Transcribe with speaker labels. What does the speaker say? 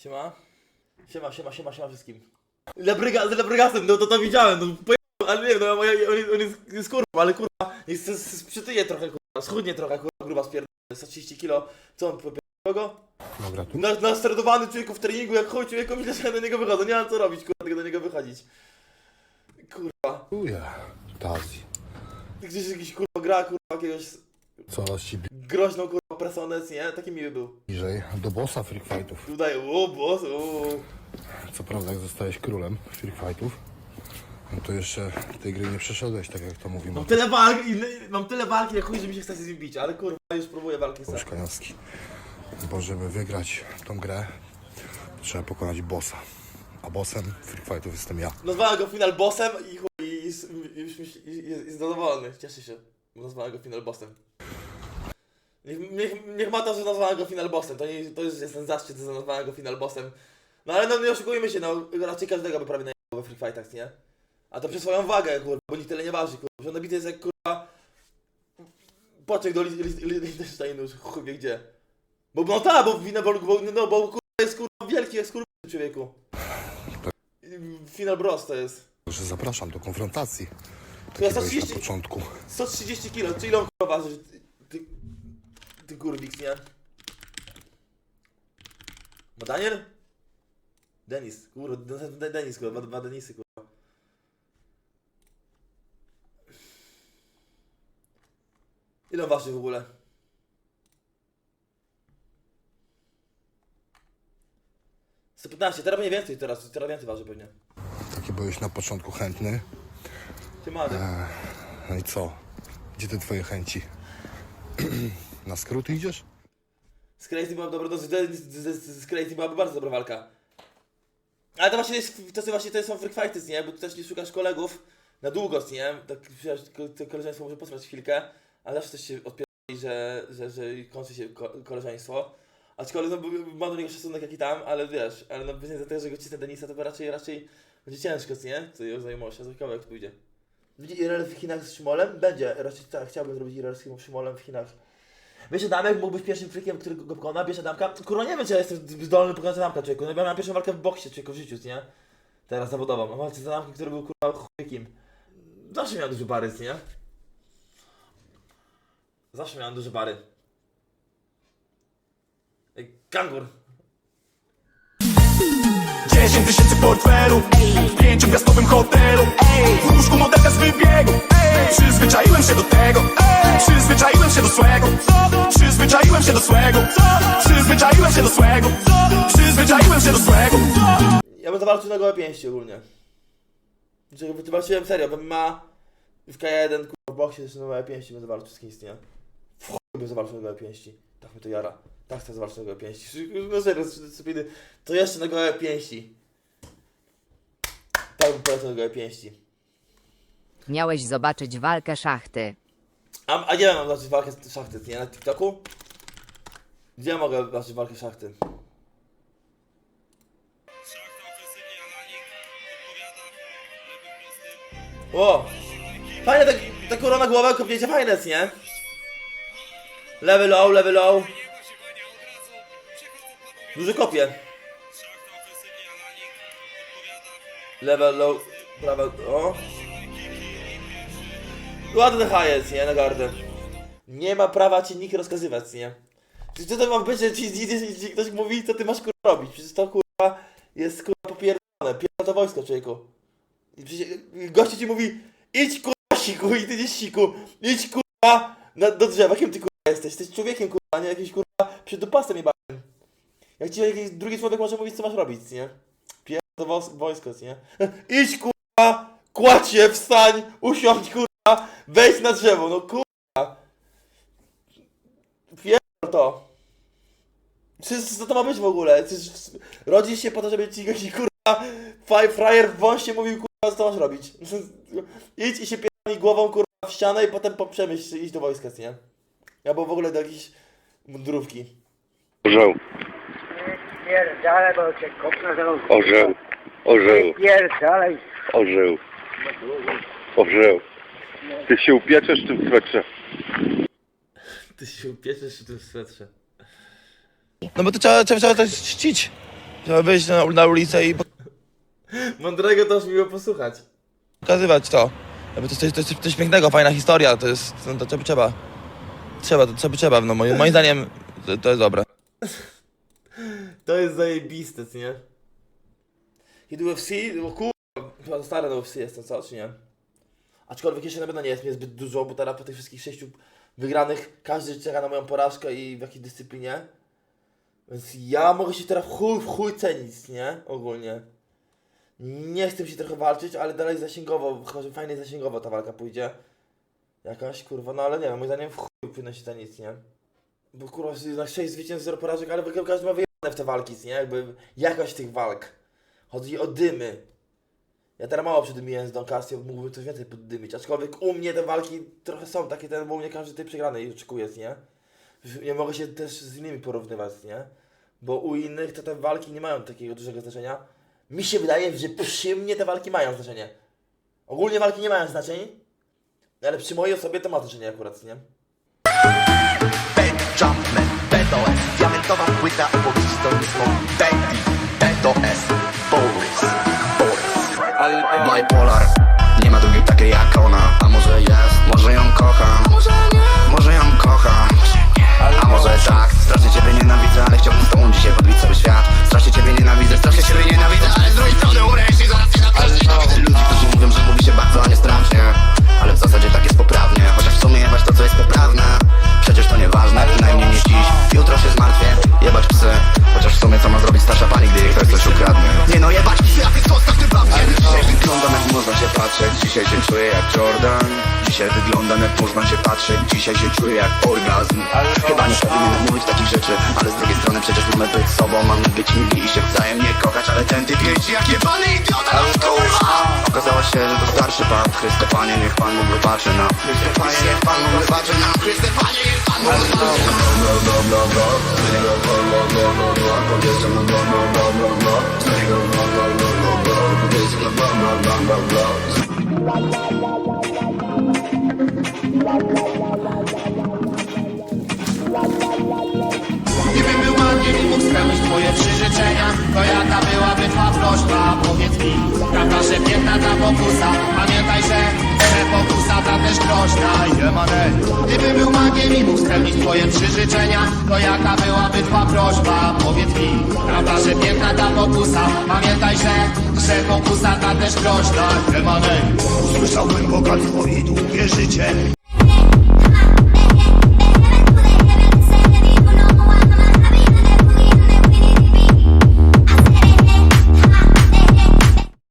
Speaker 1: Siema. Siema, siema, siema, siema wszystkim. Lebryga, z Lebrygasem, no to to widziałem, no pojechał, ale nie wiem, no moja, on, jest- on jest, jest kurwa, ale kurwa, jest, jest, jest przytyje trochę, kurwa, schudnie trochę, kurwa, gruba spierdolę, 130 kilo, co on, popierdolę go?
Speaker 2: Dobra, tu.
Speaker 1: Na, nastradowany człowieku w treningu, jak chuj człowieku, myślę, że ja do niego wychodzę, nie mam co robić, kurwa, tylko do niego wychodzić. Kurwa,
Speaker 2: Dziękuję. Tazji.
Speaker 1: gdzieś jakiś kurwa gra, kurwa, jakiegoś
Speaker 2: Coraz ci
Speaker 1: groźną, kurwa, personec, nie? Taki miły był.
Speaker 2: bliżej do bossa freak fightów.
Speaker 1: Tutaj, o, boss, o.
Speaker 2: Co prawda, jak zostałeś królem freak fightów, no to jeszcze tej gry nie przeszedłeś, tak jak to mówimy.
Speaker 1: Mam tyle walk, i- mam tyle walki, jak chuj, że mi się chce z nim bić, ale kurwa, już próbuję walki sam.
Speaker 2: Mieszkaniowski. Bo żeby wygrać tą grę, trzeba pokonać bossa. A bossem freak fightów jestem ja.
Speaker 1: Nazwałem go final bossem i chuj, i, jest- i, już myśl- i, jest, jest zadowolony, cieszy się. bo Nazwałem go final bossem. Niech, niech, niech ma to, że nazwałem go final bossem, to, nie, to już jest ten zaszczyt, że nazwałem go final bossem. No ale no nie oszukujmy się, no raczej każdego by prawie najechał we free fightach, nie? A to przez swoją wagę, kurwa, bo nikt tyle nie waży, kurwa. Że nabity jest jak kurwa... Poczek do Liechtensteinu, chuj wie gdzie. Bo no tak, bo wina, bo, bo, no, bo kurwa jest kurwa wielki jak skurwy człowieku. Final Bros to jest.
Speaker 2: Że zapraszam do konfrontacji.
Speaker 1: Ja
Speaker 2: Takiego już
Speaker 1: 130
Speaker 2: na początku.
Speaker 1: 130 kilo, czy ile on kurwa waży? Ty, kurwiks, nie? Ma Daniel? Denis, kurwa, De- De- Denis, kurwa, dwa, Denisy, kurwa. Ile on waży w ogóle? Sto 15, teraz mniej więcej, teraz, teraz więcej waży pewnie.
Speaker 2: Taki byłeś na początku chętny.
Speaker 1: Ty mamy.
Speaker 2: No i co? Gdzie te twoje chęci? na skróty idziesz?
Speaker 1: Z Crazy dobra, z, z, z, z Crazy byłaby bardzo dobra walka. Ale to właśnie jest, to są właśnie to są freak fighty, nie? Bo tu też nie szukasz kolegów na długo, nie? Tak to koleżeństwo może potrwać chwilkę, ale zawsze też się odpierdoli, że, że, że kończy się ko koleżeństwo. Aczkolwiek no, mam do niego szacunek jak i tam, ale wiesz, ale no bez tego, że go cisnę Denisa, to raczej raczej będzie ciężko, nie? Co jego znajomość, a ciekawe jak to pójdzie. Będzie IRL w Chinach z Szymolem? Będzie, raczej tak, chciałbym zrobić IRL z Szymolem w Chinach. Wiesz, Adamek mógł być pierwszym freakiem, który go pokona, bierze Adamka. Kurwa, nie wiem, czy ja jestem zdolny pokonać Adamka, człowieku. No, ja miałem pierwszą walkę w boksie, człowieku, w życiu, nie? Teraz zawodową. Mam walkę z Adamkiem, który był kurwa chujkiem. Zawsze miałem duży bary, nie? Zawsze miałem duże bary. Kangur.
Speaker 3: 10 tysięcy w portfelu W pięciogwiazdkowym hotelu W łóżku modelka z wybiegu Przyzwyczaiłem się do tego Przyzwyczaiłem się do swego Przyzwyczaiłem się do swego Przyzwyczaiłem się do swego Przyzwyczaiłem się do swego
Speaker 1: Ja bym zawalczył na gołe pięści ogólnie. Znaczy, wytłumaczyłem serio, bym ma w K1, kurwa, w boksie na gołe pięści bym zawalczył z kimś, nie? Chuj bym zawalczył na gołe pięści. Tak mi to jara. Tak zawalczyć na gołe pięści. No serio, to jeszcze na gołe pięści. Tak bym polecał na gołe pięści.
Speaker 4: Miałeś zobaczyć walkę szachty.
Speaker 1: A, a gdzie mam zobaczyć walkę z szachty, nie? Na TikToku? Gdzie mogę zobaczyć walkę szachty? O! Fajne te, te korona głowa kopnięcie fajne jest, nie? Level low, level low. Duże kopie. Level low, prawa, o. Ładny hajec, nie? Na gardę. Nie ma prawa ci nikt rozkazywać, nie? Co to ma być, że ci, ci, ci, ktoś mówi, co ty masz kurwa robić? Przecież to kurwa jest kurwa popierdolone. Pierdolone to wojsko, człowieku. I przecież gościu ci mówi, idź kurwa siku i ty idziesz siku. Idź kurwa na, do drzewa. Kim ty kurwa jesteś? Jesteś człowiekiem kurwa, nie jakimś kurwa przedupastem jebałem. Jak ci jakiś drugi człowiek może mówić, co masz robić, nie? Wos- wojsko, nie? Idź kurwa, kładź się, wstań, usiądź kurwa, wejdź na drzewo, no kurwa. Pierdol to. Co to ma być w ogóle? Czy, rodzisz się po to, żeby ci jakiś kurwa frajer w wąsie mówił kurwa, co masz robić. Idź i się pierdolnij głową kurwa w ścianę i potem poprzemyśl, idź do wojska, nie? Albo w ogóle do jakiejś mundurówki.
Speaker 5: Orzeł,
Speaker 6: Pierdalaj, bo cię kopnę zaraz.
Speaker 5: orzeł, orzeł,
Speaker 6: Pierdalaj.
Speaker 5: orzeł, orzeł. Ty się upieczesz w tym swetrze.
Speaker 1: Ty się upieczesz w tym swetrze. No bo to trzeba, trzeba, trzeba coś czcić. Trzeba wyjść na, na ulicę i Mądrego to już miło posłuchać. Pokazywać to. Jakby to, jest, to, jest coś pięknego, fajna historia, to jest, no, to trzeba, trzeba. Trzeba, to trzeba, trzeba, no moim, moim zdaniem to, to jest dobre. To jest zajebiste, co nie? Kiedy UFC, bo kurwa, chyba stare do UFC jestem, co, czy nie? Aczkolwiek jeszcze na pewno nie jest mnie zbyt dużo, bo teraz po tych wszystkich sześciu wygranych każdy czeka na moją porażkę i w jakiej dyscyplinie. Więc ja mogę się teraz w chuj, w chuj cenić, nie? Ogólnie. Nie chcę się trochę walczyć, ale dalej zasięgowo, chyba fajnie zasięgowo ta walka pójdzie. Jakaś kurwa, no ale nie wiem, moim zdaniem w chuj powinno się cenić, nie? Bo kurwa, na 6 zwycięstw, 0 porażek, ale każdy ma wyjebane w te walki, nie? Jakby jakość tych walk. Chodzi o dymy. Ja teraz mało przydymiłem z Don Casio, mógłbym coś więcej poddymić. Aczkolwiek u mnie te walki trochę są takie, ten, bo u mnie każdy tej przegranej oczekuje, nie? Nie mogę się też z innymi porównywać, nie? Bo u innych to te walki nie mają takiego dużego znaczenia. Mi się wydaje, że przy mnie te walki mają znaczenie. Ogólnie walki nie mają znaczenia, ale przy mojej osobie to ma znaczenie akurat, nie?
Speaker 3: Jumpman, Diamentowa płyta historii Baby, BDOS Boris, Boris Bipolar Nie ma drugiej takiej jak ona. A może jest, może ją kocham. Może ją kocham. A może tak Strasznie ciebie nienawidzę, ale chciałbym z tobą dzisiaj podbić cały świat. Strasznie ciebie nienawidzę, strasznie ciebie nienawidzę Ale z drugiej strony patrzeć Dzisiaj się czuję jak Jordan. Dzisiaj wyglądam jak można się patrzeć. Dzisiaj się czuję jak orgazm. Chyba nie powinienem mówić takich rzeczy Ale z drugiej strony przecież mamy być sobą. Mamy być mili i się wzajemnie kochać Ale ten typ jeździ jak jebany idiota. No kurwa Okazało się, że to starszy pan. Chryste Panie, niech Pan mu wybaczy nam Chryste Panie, niech Pan mu wybaczy nam Chryste Panie, niech Pan mu wybaczy
Speaker 7: Gdybym był magiem i mógł spełnić twoje trzy życzenia To jaka byłaby twa prośba, powiedz mi Prawda, że piękna ta pokusa? Pamiętaj, że, że pokusa ta też groźna. Jemanej Gdybym był magiem i mógł spełnić twoje trzy życzenia To jaka byłaby twa prośba, powiedz mi Prawda, że piękna ta pokusa? Pamiętaj, że, pokusa ta też groźna. Jemanej
Speaker 3: Usłyszałbym bogactwo i długie życie